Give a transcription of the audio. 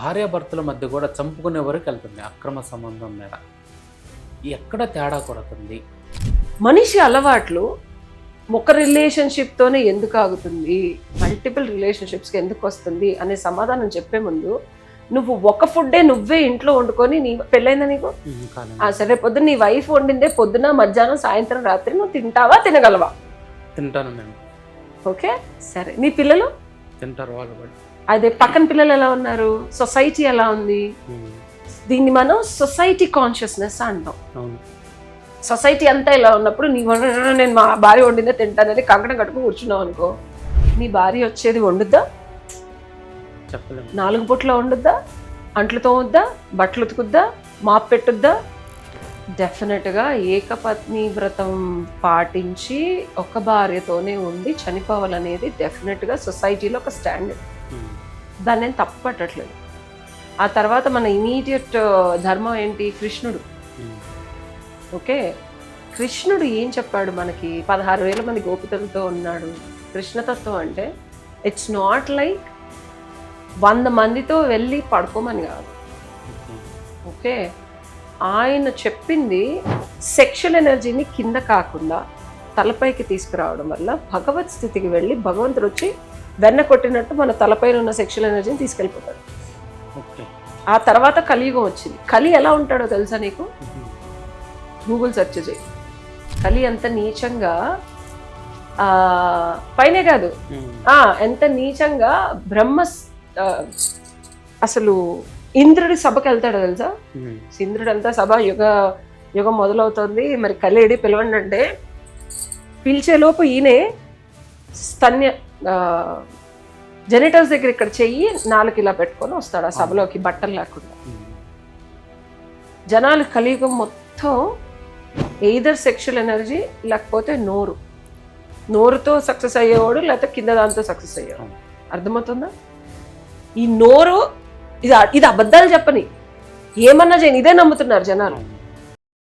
భార్యాభర్తల మధ్య కూడా చంపుకునే వరకు వెళ్తుంది అక్రమ సంబంధం మీద. ఎక్కడ తేడా కొడుతుంది? మనిషి అలవాట్లు ఒక రిలేషన్షిప్తోనే ఎందుకు ఆగుతుంది? మల్టిపుల్ రిలేషన్షిప్స్కి ఎందుకు వస్తుంది? అనే సమాధానం చెప్పే ముందు నువ్వు ఒక ఫుడ్డే నువ్వే ఇంట్లో వండుకొని నీ పెళ్ళైందా నీకు? సరే పొద్దున్న నీ వైఫ్ వండిందే పొద్దున మధ్యాహ్నం సాయంత్రం రాత్రి నువ్వు తింటావా తినగలవా? తింటాను నేను. ఓకే సరే. నీ పిల్లలు? తింటారు వాళ్ళు అదే పక్కన పిల్లలు ఎలా ఉన్నారు? సొసైటీ ఎలా ఉంది? దీన్ని మనం సొసైటీ కాన్షియస్నెస్ అంటాం. సొసైటీ అంతా ఇలా ఉన్నప్పుడు నీ వండ నేను మా భార్య వండిందే తింటానని కంకణం కట్టుకుని కూర్చున్నావు అనుకో. నీ భార్య వచ్చేది వండుద్దా? నాలుగు పుట్ల వండుద్దా? అంట్లు తోముద్దా? బట్టలు ఉతుకుద్దా? మాప్ పెట్టుద్దా? డెఫినెట్గా ఏకపత్ని వ్రతం పాటించి ఒక భార్యతోనే ఉండి చనిపోవాలనేది డెఫినెట్గా సొసైటీలో ఒక స్టాండర్డ్. దాన్ని నేను తప్పు పట్టట్లేదు. ఆ తర్వాత మన ఇమీడియట్ ధర్మం ఏంటి? కృష్ణుడు. Um, okay? కృష్ణుడు ఏం చెప్పాడు మనకి? పదహారు వేల మంది గోపికలతో ఉన్నాడు. కృష్ణతత్వం అంటే ఇట్స్ నాట్ లైక్ వంద మందితో వెళ్ళి పడుకోమని కాదు. ఓకే. ఓకే? ఆయన చెప్పింది సెక్షువల్ ఎనర్జీని కింద కాకుండా తలపైకి తీసుకురావడం వల్ల భగవత్ స్థితికి వెళ్ళి భగవంతుడు వచ్చి వెన్న కొట్టినట్టు మన తలపైన ఉన్న సెక్షువల్ ఎనర్జీని తీసుకెళ్ళిపోతాడు. ఆ తర్వాత కలియుగం వచ్చింది. కలి ఎలా ఉంటాడో తెలుసా నీకు? గూగుల్ సెర్చ్ చేయి. కలి ఎంత నీచంగా ఆ, పైనే కాదు. ఆ, ఎంత నీచంగా బ్రహ్మ అసలు ఇంద్రుడి సభకి వెళ్తాడో తెలుసా? ఉమ్, ఇంద్రుడు అంతా సభ యుగ యుగం మొదలవుతుంది. మరి కలిడి పిలవండి అంటే పిలిచేలోపు ఈయనే స్తన్య జెనిటల్స్ దగ్గర ఇక్కడ చెయ్యి నాలుగు ఇలా పెట్టుకొని వస్తాడు ఆ సభలోకి బట్టలు లేకుండా. జనాలు కలియుగం మొత్తం ఎయిదర్ సెక్షువల్ ఎనర్జీ లేకపోతే నోరు. నోరుతో సక్సెస్ అయ్యేవాడు లేకపోతే కింద దాంతో సక్సెస్ అయ్యేవాడు. అర్థమవుతుందా? ఈ నోరు ఇది ఇది అబద్ధాలు చెప్పని. ఏమన్నా చేయని ఇదే నమ్ముతున్నారు జనాలు.